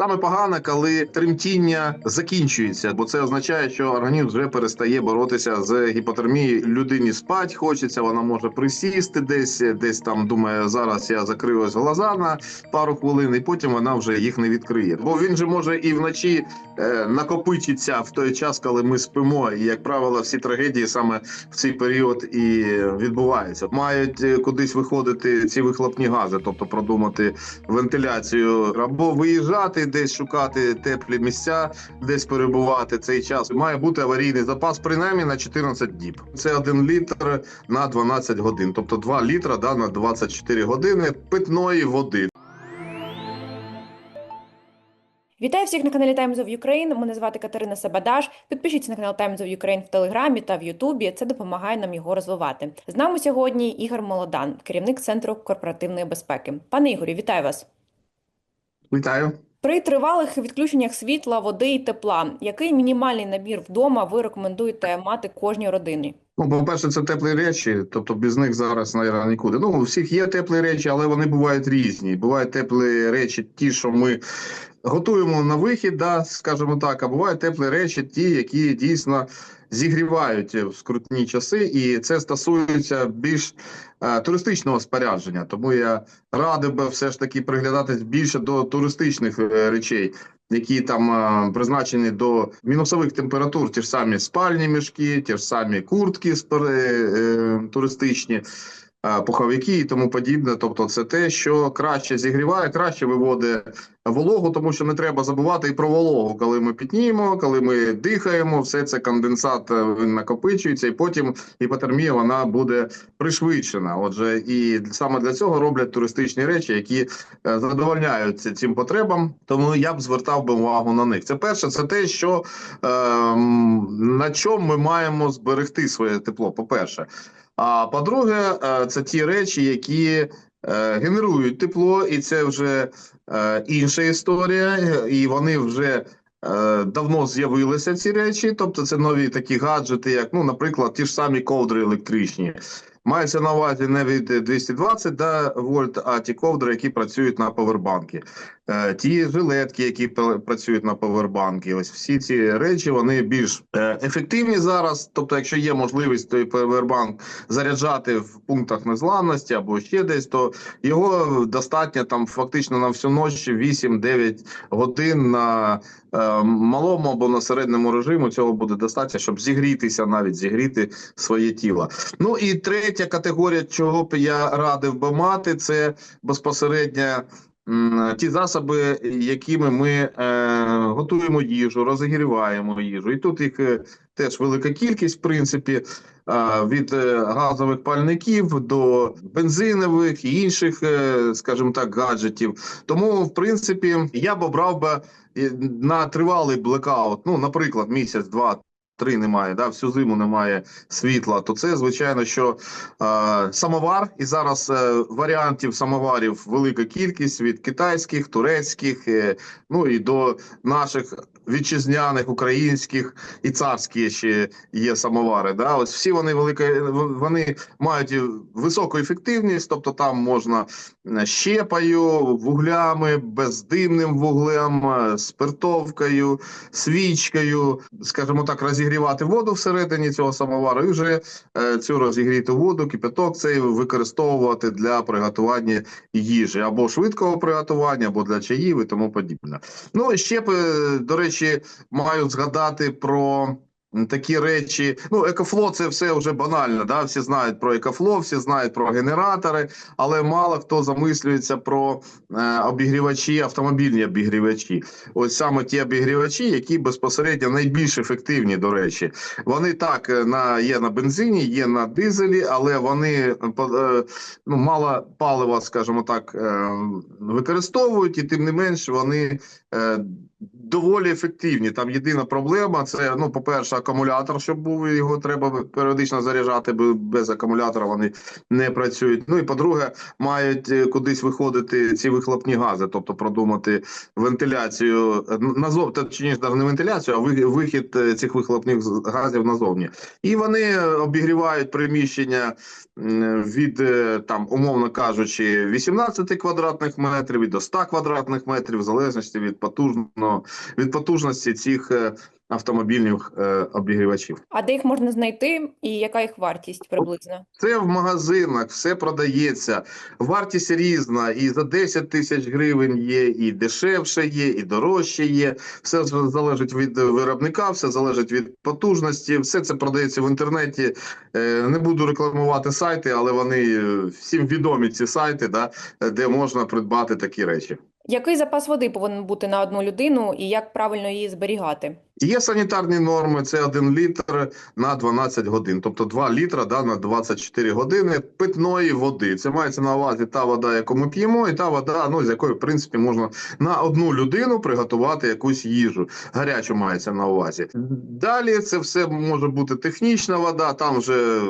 Саме погано, коли тремтіння закінчується, бо це означає, що організм вже перестає боротися з гіпотермією. Людині спать хочеться, вона може присісти десь, десь там думає, зараз я закрию ось глаза на пару хвилин, і потім вона вже їх не відкриє. Бо він же може і вночі е, накопичиться в той час, коли ми спимо. І як правило, всі трагедії саме в цей період і відбуваються. Мають е, кудись виходити ці вихлопні гази, тобто продумати вентиляцію або виїжджати десь шукати теплі місця, десь перебувати цей час. Має бути аварійний запас принаймні на 14 діб. Це 1 літр на 12 годин, тобто 2 літра да, на 24 години питної води. Вітаю всіх на каналі Times of Ukraine. Мене звати Катерина Сабадаш. Підпишіться на канал Times of Ukraine в Телеграмі та в Ютубі. Це допомагає нам його розвивати. З нами сьогодні Ігор Молодан, керівник центру корпоративної безпеки. Пане Ігорю, вітаю вас. Вітаю. При тривалих відключеннях світла, води і тепла, який мінімальний набір вдома ви рекомендуєте мати кожній родині? Ну, по-перше, це теплі речі, тобто без них зараз, навіть, нікуди. Ну, у всіх є теплі речі, але вони бувають різні. Бувають теплі речі, ті, що ми готуємо на вихід, да, скажімо так, а бувають теплі речі, ті, які дійсно зігрівають в скрутні часи, і це стосується більш туристичного спорядження. Тому я радив би все ж таки приглядатись більше до туристичних е, речей. Які там е, призначені до мінусових температур, ті ж самі спальні мішки, ті ж самі куртки е, туристичні, е, пуховики і тому подібне. Тобто, це те, що краще зігріває, краще виводить вологу, тому що не треба забувати і про вологу, коли ми пітніємо, коли ми дихаємо, все це конденсат е, накопичується, і потім гіпотермія вона буде пришвидшена. Отже, і саме для цього роблять туристичні речі, які е, задовольняють ці- цим потребам. Тому я б звертав би увагу на них. Це перше, це те, що е, на чому ми маємо зберегти своє тепло. По перше. А по-друге, е, це ті речі, які е, генерують тепло, і це вже е, інша історія, і вони вже давно з'явилися ці речі. Тобто, це нові такі гаджети, як, ну, наприклад, ті ж самі ковдри електричні. Мається на увазі не від 220 да, вольт, а ті ковдри, які працюють на повербанки. Е, ті жилетки, які пр- працюють на повербанки. Ось всі ці речі вони більш е, ефективні зараз. Тобто, якщо є можливість той повербанк заряджати в пунктах незламності або ще десь, то його достатньо там фактично на всю ніч 8-9 годин на е, малому або на середньому режиму. Цього буде достатньо, щоб зігрітися, навіть зігріти своє тіло. Ну і третя категорія, чого б я радив би мати, це безпосередньо. Ті засоби, якими ми е, готуємо їжу, розігріваємо їжу, і тут їх е, теж велика кількість, в принципі, від е, газових пальників до бензинових і інших, скажімо так, гаджетів. Тому, в принципі, я б обрав би на тривалий блекаут, ну, наприклад, місяць, два. Три немає, да, всю зиму немає світла. То це звичайно, що е, самовар, і зараз е, варіантів самоварів велика кількість від китайських, турецьких, е, ну і до наших вітчизняних, українських і царські ще є самовари. Да, ось всі вони велика, вони мають високу ефективність, тобто там можна е, щепою, вуглями, бездимним вуглем, е, спиртовкою, свічкою, скажімо так, розігрівати воду всередині цього самовару, і вже е, цю розігріту воду, кипяток цей використовувати для приготування їжі або швидкого приготування, або для чаїв і тому подібне. Ну і ще б, е, до речі, маю згадати про. Такі речі, ну екофло, це все вже банально. Да? Всі знають про екофло, всі знають про генератори, але мало хто замислюється про е, обігрівачі, автомобільні обігрівачі. Ось саме ті обігрівачі, які безпосередньо найбільш ефективні, до речі. Вони так е, на є на бензині, є на дизелі, але вони е, е, ну, мало палива, скажімо так, е, використовують, і тим не менш вони доволі ефективні. Там єдина проблема це, ну, по-перше, акумулятор, щоб був, його треба періодично заряджати, бо без акумулятора вони не працюють. Ну і по-друге, мають е, кудись виходити ці вихлопні гази, тобто продумати вентиляцію е, назов, точніше, навіть не вентиляцію, а ви- вихід е, цих вихлопних газів назовні. І вони е, обігрівають приміщення від е, там, умовно кажучи, 18 квадратних метрів і до 100 квадратних метрів, в залежності від потужного від потужності цих е, автомобільних е, обігрівачів. А де їх можна знайти і яка їх вартість приблизно? Це в магазинах, все продається. Вартість різна, і за 10 тисяч гривень є, і дешевше є, і дорожче є. Все залежить від виробника, все залежить від потужності. Все це продається в інтернеті. Е, Не буду рекламувати сайти, але вони всім відомі ці сайти, да, де можна придбати такі речі. Який запас води повинен бути на одну людину і як правильно її зберігати? Є санітарні норми, це 1 літр на 12 годин, тобто 2 літра да, на 24 години питної води. Це мається на увазі та вода, яку ми п'ємо, і та вода, ну, з якої, в принципі, можна на одну людину приготувати якусь їжу. Гарячу мається на увазі. Далі це все може бути технічна вода, там вже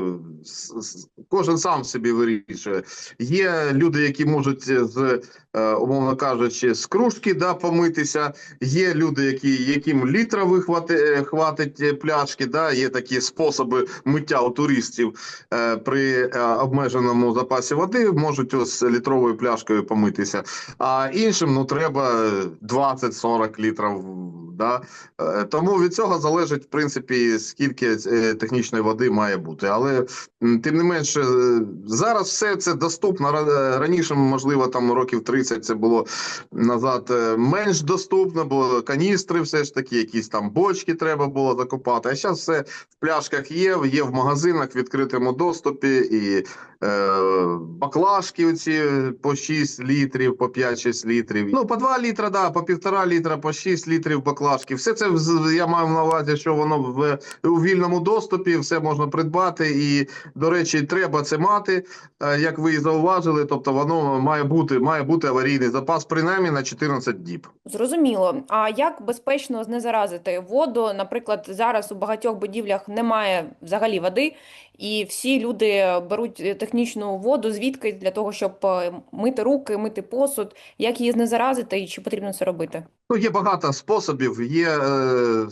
кожен сам собі вирішує. Є люди, які можуть з, е, умовно кажучи, з кружки да, помитися. Є люди, які, яким літра вихвати, е, хватить е, пляшки. Да? Є такі способи миття у туристів е, при обмеженому запасі води, можуть ось літровою пляшкою помитися. А іншим ну, треба 20-40 літрів. Да? Тому від цього залежить, в принципі, скільки технічної води має бути. Але тим не менше, зараз все це доступно. Раніше, можливо, там років 30 це було назад менш доступно, бо каністри все ж таки, якісь там бочки треба було закопати. А зараз все в пляшках є, є в магазинах в відкритому доступі і е, баклажки оці по 6 літрів, по 5-6 літрів. Ну, по 2 літра, да, по півтора літра, по 6 літрів баклажки. Все це я маю на увазі, що воно в у вільному доступі, все можна придбати. І, до речі, треба це мати, е, як ви і зауважили. Тобто, воно має бути, має бути аварійний запас, принаймні на 14 діб. Зрозуміло. А як безпечно знезаразити воду? Наприклад, зараз у багатьох будівлях немає взагалі води, і всі люди беруть е, технічну воду звідки для того, щоб е, мити руки, мити посуд. Як її знезаразити і чи потрібно це робити? Ну, є багато способів. Є, е,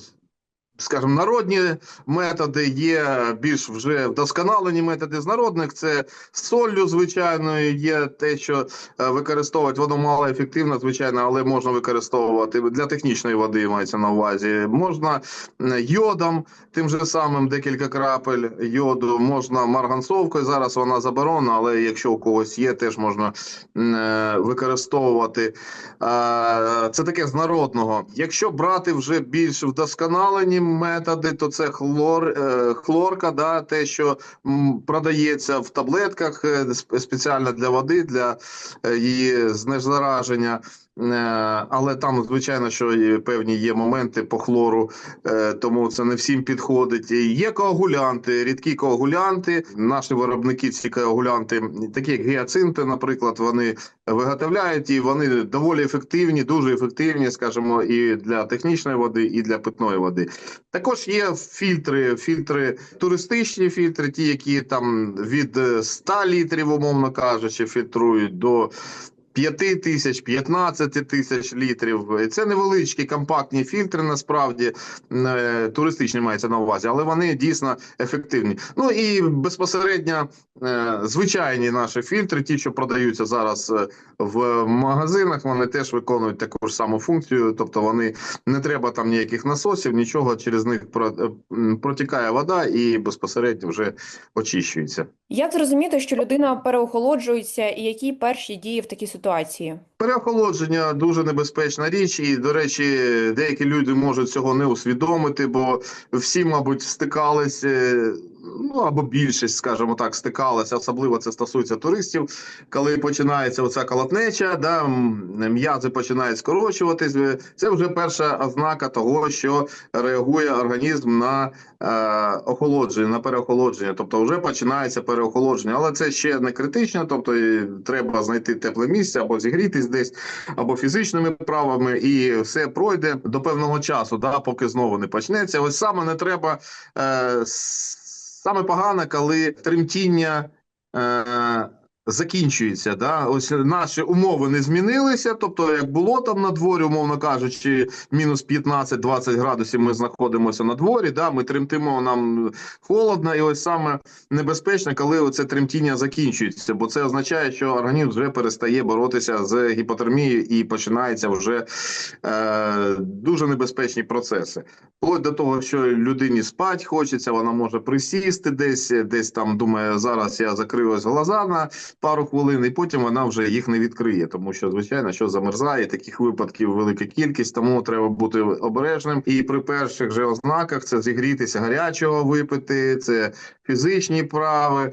скажімо, народні методи, є більш вже вдосконалені методи з народних. Це з звичайно, є те, що е, використовують воно мало ефективно, звичайно, але можна використовувати для технічної води, мається на увазі. Можна йодом, тим же самим декілька крапель йоду, можна марганцовкою. Зараз вона заборонена, але якщо у когось є, теж можна е, використовувати. Це таке з народного. Якщо брати вже більш вдосконалені методи, то це хлор, е, хлорка, да, те, що продається в таблетках е, сп- спеціально для води, для е, її знезараження. Е, Але там, звичайно, що і певні є моменти по хлору, е, тому це не всім підходить. Є коагулянти, рідкі коагулянти. Наші виробники ці коагулянти, такі як гіацинти, наприклад, вони виготовляють і вони доволі ефективні, дуже ефективні, скажімо, і для технічної води, і для питної води. Також є фільтри, фільтри, туристичні фільтри, ті, які там від е, 100 літрів, умовно кажучи, фільтрують до 5 тисяч, 15 тисяч літрів. Це невеличкі компактні фільтри, насправді е, туристичні мається на увазі, але вони дійсно ефективні. Ну і безпосередньо е, звичайні наші фільтри, ті, що продаються зараз е, в магазинах, вони теж виконують таку ж саму функцію, тобто вони не треба там ніяких насосів, нічого через них протікає вода і безпосередньо вже очищується. Як зрозуміти, що людина переохолоджується, і які перші дії в такій ситуації? Переохолодження дуже небезпечна річ, і до речі, деякі люди можуть цього не усвідомити, бо всі, мабуть, стикалися. Ну або більшість, скажімо так, стикалася, особливо це стосується туристів. Коли починається оця колотнеча, да м'язи починають скорочуватись. Це вже перша ознака того, що реагує організм на е, охолодження, на переохолодження. Тобто, вже починається переохолодження, але це ще не критично. Тобто, треба знайти тепле місце або зігрітись десь або фізичними правами, і все пройде до певного часу, да, поки знову не почнеться. Ось саме не треба е, саме погано, коли тремтіння. Е, Закінчується, да. Ось наші умови не змінилися. Тобто, як було там на дворі, умовно кажучи, мінус 15-20 градусів. Ми знаходимося на дворі. Да, ми тремтимо, нам холодно, і ось саме небезпечно, коли оце тремтіння закінчується, бо це означає, що організм вже перестає боротися з гіпотермією і починаються вже е, дуже небезпечні процеси. Вплоть до того, що людині спать хочеться, вона може присісти десь, десь там думає, зараз я закрию ось глаза на пару хвилин, і потім вона вже їх не відкриє, тому що звичайно, що замерзає таких випадків велика кількість, тому треба бути обережним. І при перших же ознаках це зігрітися гарячого випити, це фізичні прави,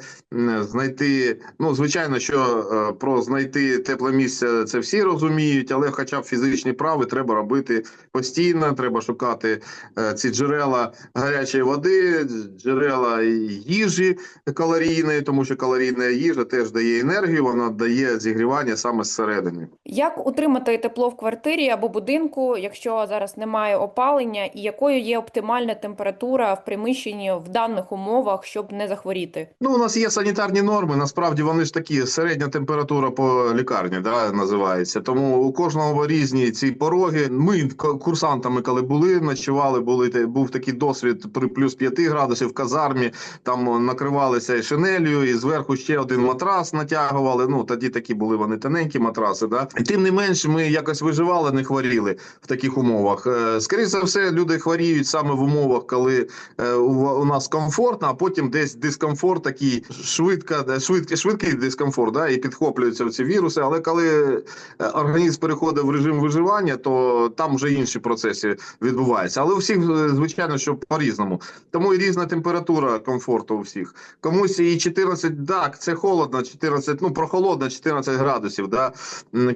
знайти. Ну звичайно, що е, про знайти тепле місце це всі розуміють, але хоча б фізичні прави треба робити постійно. Треба шукати е, ці джерела гарячої води, джерела їжі калорійної, тому що калорійна їжа теж дає енергію, вона дає зігрівання саме зсередини. Як утримати тепло в квартирі або будинку, якщо зараз немає опалення, і якою є оптимальна температура в приміщенні в даних умовах, щоб не захворіти? Ну, у нас є санітарні норми. Насправді вони ж такі середня температура по лікарні, да, називається. Тому у кожного різні ці пороги. Ми курсантами, коли були, ночували, були був такий досвід при плюс 5 градусів в казармі. Там накривалися і шинелью, і зверху ще один матрас натягували. Ну тоді такі були вони тоненькі матраси. Да? І тим не менш, ми якось виживали, не хворіли в таких умовах. Е, Скоріше за все, люди хворіють саме в умовах, коли е, у, нас комфортно, а потім десь дискомфорт такий швидко, швидкий, швидкий дискомфорт, да, і підхоплюються ці віруси. Але коли е, організм переходить в режим виживання, то там вже інші процеси відбуваються. Але у всіх, звичайно, що по-різному. Тому і різна температура комфорту у всіх. Комусь і 14, так, це холодно, 14, ну прохолодно, 14 градусів. Да?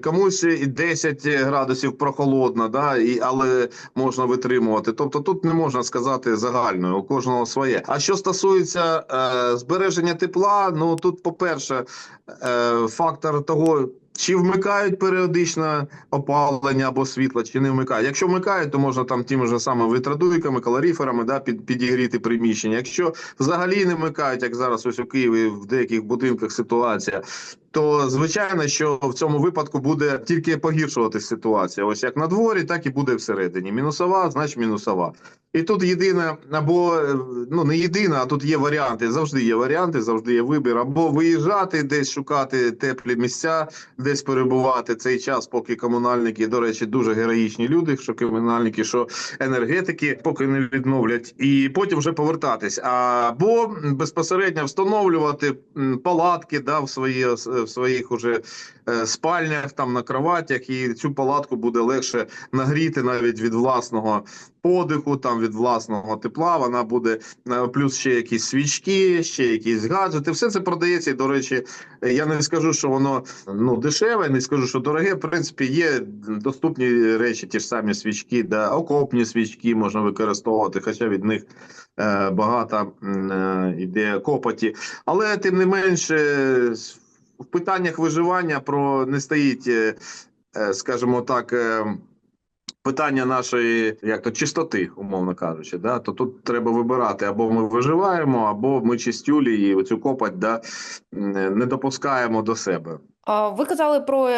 Комусь і 10 градусів прохолодно, да? і, але можна витримувати. Тобто тут не можна сказати загальною, у кожного своє. А що стосується е, збереження тепла, ну тут, по-перше, е, фактор того. Чи вмикають періодично опалення або світло, чи не вмикають. Якщо вмикають, то можна там тими ж самими витрадуйками, калоріферами да, під, підігріти приміщення. Якщо взагалі не вмикають, як зараз ось у Києві в деяких будинках ситуація, то звичайно, що в цьому випадку буде тільки погіршуватися ситуація. Ось як на дворі, так і буде всередині. Мінусова, значить мінусова. І тут єдине, або е, ну не єдине, а тут є варіанти. Завжди є варіанти, завжди є вибір. Або виїжджати десь шукати теплі місця, десь перебувати цей час, поки комунальники, до речі, дуже героїчні люди, що комунальники, що енергетики, поки не відновлять, і потім вже повертатись. Або безпосередньо встановлювати палатки да, в свої в своїх уже е, спальнях, там на кроватях, і цю палатку буде легше нагріти навіть від власного подиху, там від власного тепла. Вона буде е, плюс ще якісь свічки, ще якісь гаджети. Все це продається. І до речі, я не скажу, що воно ну дешеве, не скажу, що дороге. В принципі, є доступні речі, ті ж самі свічки, да, окопні свічки можна використовувати, хоча від них е, багато е, іде копоті. Але тим не менше, в питаннях виживання про не стоїть, е, е, скажімо так. е, Питання нашої як то чистоти, умовно кажучи, да то тут треба вибирати або ми виживаємо, або ми чистюлі і оцю копать да не допускаємо до себе. Ви казали про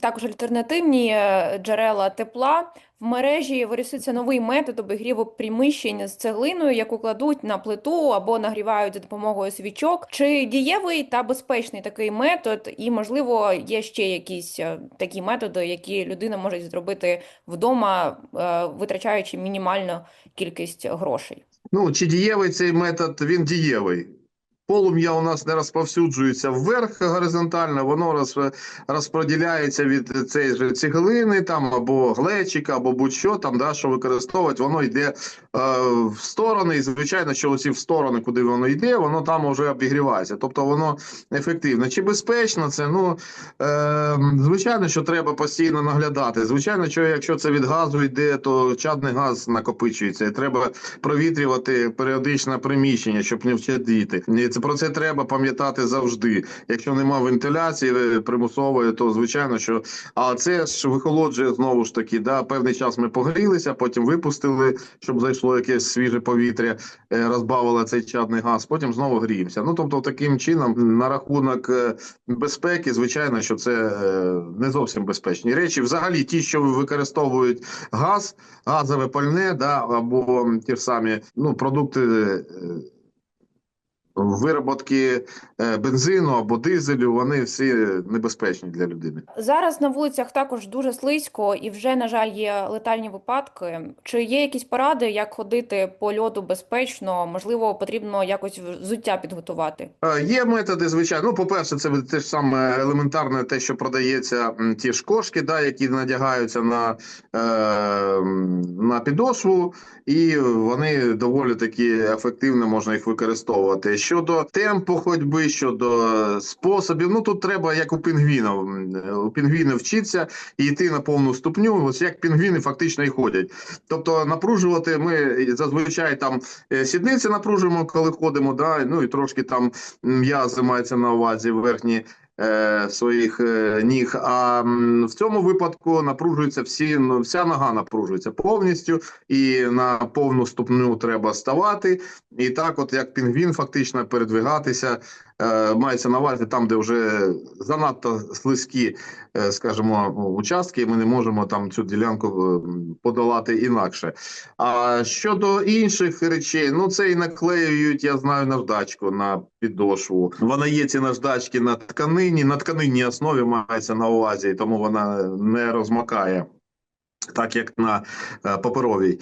також альтернативні джерела тепла. В мережі вирісується новий метод обігріву приміщень з цеглиною, яку кладуть на плиту або нагрівають за допомогою свічок. Чи дієвий та безпечний такий метод? І, можливо, є ще якісь е, такі методи, які людина може зробити вдома, е, витрачаючи мінімальну кількість грошей? Ну чи дієвий цей метод? Він дієвий. Полум'я у нас не розповсюджується вверх горизонтально, воно роз, розподіляється від цієї ж цеглини там або глечика, або будь-що там, да, що використовувати, воно йде в сторони, і звичайно, що оці в сторони, куди воно йде, воно там вже обігрівається. Тобто воно ефективно. Чи безпечно це? Ну е, звичайно, що треба постійно наглядати. Звичайно, що якщо це від газу йде, то чадний газ накопичується, і треба провітрювати періодично приміщення, щоб не вчадіти. Це про це треба пам'ятати завжди. Якщо нема вентиляції е, примусової, то звичайно, що а це ж вихолоджує знову ж таки. Да, певний час ми погрілися, потім випустили, щоб зайшло якесь свіже повітря, е, розбавило цей чадний газ. Потім знову гріємося. Ну тобто, таким чином, на рахунок е, безпеки, звичайно, що це е, не зовсім безпечні речі. Взагалі, ті, що використовують газ, газове пальне, да, або ті ж самі ну, продукти. Вироботки е, бензину або дизелю, вони всі небезпечні для людини. Зараз на вулицях також дуже слизько і вже, на жаль, є летальні випадки. Чи є якісь поради, як ходити по льоду безпечно? Можливо, потрібно якось взуття підготувати? Е, Є методи, звичайно. Ну, по-перше, це те ж саме елементарне, те, що продається ті ж кошки, да, які надягаються на, е, на підошву, і вони доволі таки ефективно можна їх використовувати. Щодо темпу ходьби, щодо способів, ну тут треба, як у пінгвінів. м, У пінгвіни вчитися і йти на повну ступню. Ось як пінгвіни фактично і ходять. Тобто напружувати ми зазвичай там е, сідниці напружуємо, коли ходимо, да, ну і трошки там м'язи мається на увазі верхні е, своїх е, ніг. А в цьому випадку напружується всі, ну, вся нога напружується повністю, і на повну ступню треба ставати. І так, от як пінгвін, фактично передвигатися. Е, мається на увазі там, де вже занадто слизькі, е, скажімо, участки, ми не можемо там цю ділянку е, подолати інакше. А щодо інших речей, ну це і наклеюють, я знаю, наждачку на підошву. Вона є ці наждачки на тканині, на тканинній основі мається на увазі, тому вона не розмакає. Так як на паперовій,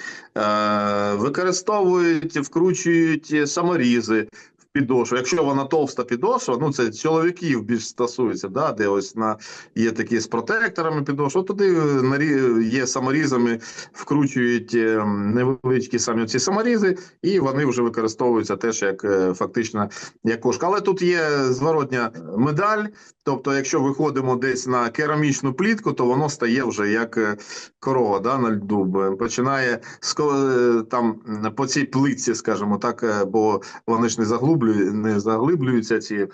використовують, вкручують саморізи в підошву. Якщо вона товста підошва, ну це чоловіків більш стосується, да, де ось на є такі з протекторами підошва, туди нарі- є саморізами, вкручують е, невеличкі самі ці саморізи, і вони вже використовуються теж як е, фактично як кошка. Але тут є зворотня медаль. Тобто, якщо виходимо десь на керамічну плітку, то воно стає вже як е, корова да, на льду. Починає е, там по цій плитці, скажімо так, е, бо вони ж не заглублюють, не заглиблюються ці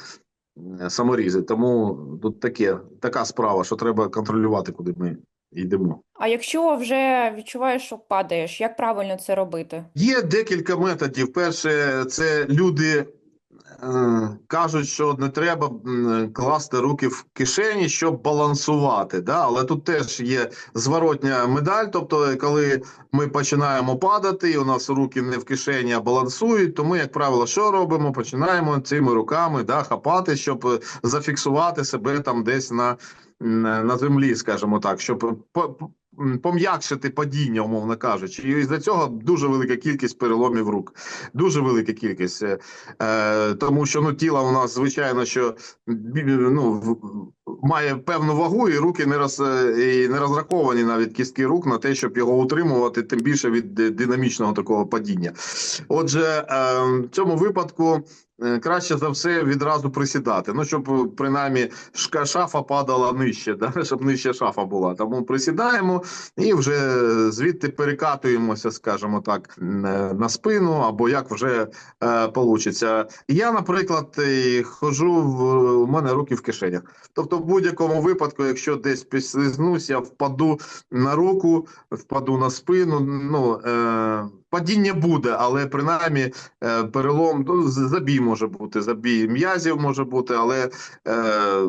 саморізи. Тому тут таке, така справа, що треба контролювати, куди ми йдемо. А якщо вже відчуваєш, що падаєш, як правильно це робити? Є декілька методів. Перше, це люди кажуть, що не треба класти руки в кишені, щоб балансувати. Да? Але тут теж є зворотня медаль. Тобто, коли ми починаємо падати, і у нас руки не в кишені, а балансують, то ми, як правило, що робимо? Починаємо цими руками да, хапати, щоб е, зафіксувати себе там десь на, на землі, скажімо так, щоб м, пом'якшити падіння, умовно кажучи. І за цього дуже велика кількість переломів рук. Дуже велика кількість. Е, е, тому що ну, тіло у нас, звичайно, що ну, має певну вагу, і руки не, роз, е, і не розраховані навіть кістки рук на те, щоб його утримувати, тим більше від е, динамічного такого падіння. Отже, е, в цьому випадку. Краще за все відразу присідати. Ну, щоб принаймні шафа падала нижче, да? щоб нижче шафа була. Тому присідаємо і вже звідти перекатуємося, скажімо так, на спину, або як вже е. Я, наприклад, ходжу в у мене руки в кишенях. Тобто, будь-якому випадку, якщо десь підслизнусь, я впаду на руку, впаду на спину. Ну е, падіння буде, але принаймні е, перелом ну, забій може бути, забій м'язів може бути, але е,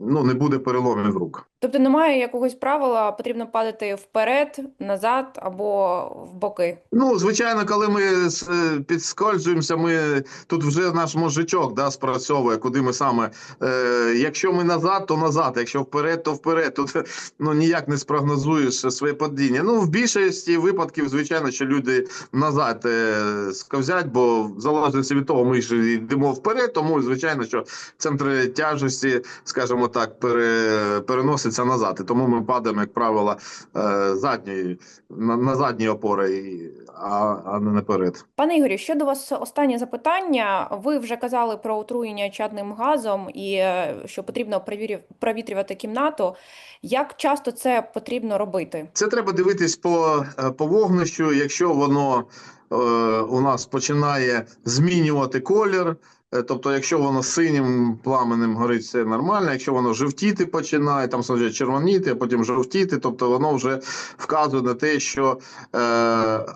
ну не буде переломів рук. Тобто немає якогось правила, потрібно падати вперед, назад або в боки. Ну, звичайно, коли ми е, підскользуємося, ми тут вже наш мозжечок да, спрацьовує, куди ми саме. Е, якщо ми назад, то назад. Якщо вперед, то вперед. Тут ну ніяк не спрогнозуєш своє падіння. Ну, в більшості випадків, звичайно, що люди назад е, сковзять, бо в залежності від того, ми ж йдемо вперед, тому звичайно, що центри тяжесті, скажімо так, пере, переносяться назад. І тому ми падаємо, як правило, е, задньої на, на задні опори. А, а не наперед. Пане Ігорю, ще до вас останнє запитання. Ви вже казали про отруєння чадним газом і е, що потрібно провітрювати кімнату. Як часто це потрібно робити? Це треба дивитись по, е, по вогнищу. Якщо воно у нас починає змінювати колір, тобто, якщо воно синім пламенем горить, це нормально. Якщо воно жовтіти починає, там спочатку червоніти, а потім жовтіти, тобто воно вже вказує на те, що е,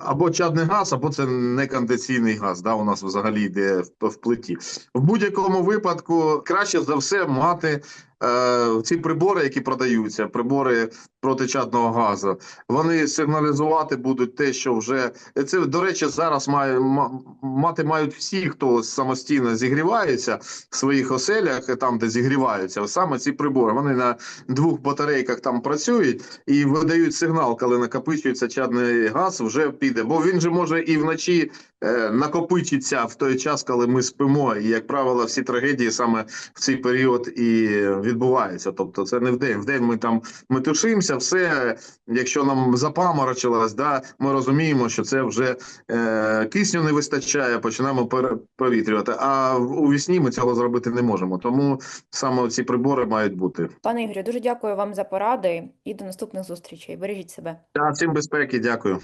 або чадний газ, або це неконденсаційний газ. Да, у нас взагалі йде в, в плиті. В будь-якому випадку краще за все мати. е, Ці прибори, які продаються, прибори протичадного газу, вони сигналізувати будуть те, що вже це до речі, зараз має ма- мати мають всі, хто самостійно зігрівається в своїх оселях, там де зігріваються. Саме ці прибори вони на двох батарейках там працюють і видають сигнал, коли накопичується чадний газ, вже піде. Бо він же може і вночі е, накопичиться в той час, коли ми спимо. І як правило, всі трагедії саме в цей період і відбуваються. Тобто, це не в день. В день ми там метушимося, все. Якщо нам запаморочилось, да, ми розуміємо, що це вже е, кисню не вистачає, починаємо провітрювати. А у вісні ми цього зробити не можемо. Тому саме ці прибори мають бути. Пане Ігорю, дуже дякую вам за поради і до наступних зустрічей. Бережіть себе. Да, всім безпеки, дякую.